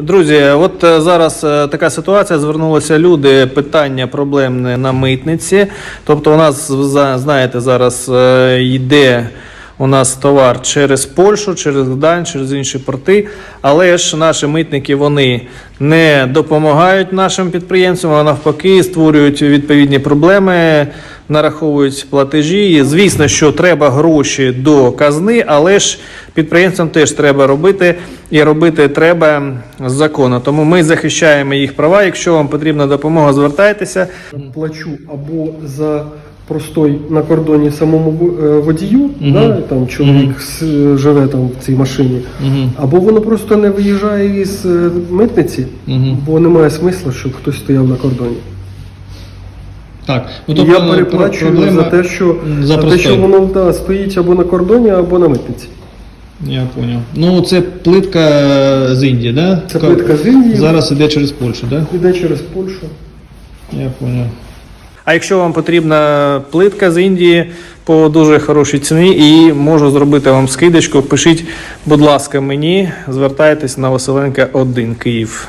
Друзі, от е, зараз е, така ситуація. Звернулися люди. Питання проблемне на митниці. Тобто, у нас знаєте, зараз е, йде у нас товар через Польщу, через Гдань, через інші порти. Але ж наші митники вони не допомагають нашим підприємцям, а навпаки, створюють відповідні проблеми, нараховують платежі. І, Звісно, що треба гроші до казни, але ж підприємцям теж треба робити і робити треба з закону. Тому ми захищаємо їх права. Якщо вам потрібна допомога, звертайтеся. плачу або за простой на кордоні самому е, водію, Мгм. да, там чоловік с- живе там в цій машині, або воно просто не виїжджає із е, митниці, бо немає смисла, щоб хтось стояв на кордоні. Так, ну І я переплачую за те, що, за те, що воно да, стоїть або на кордоні, або на митниці. Я понял. Ну, це плитка з Індії, да? Це плитка з Індії. Зараз іде через Польщу, да? Іде через Польщу. Я понял. А якщо вам потрібна плитка з Індії по дуже хорошій ціні і можу зробити вам скидочку, пишіть, будь ласка, мені, звертайтесь на Василенка 1 Київ.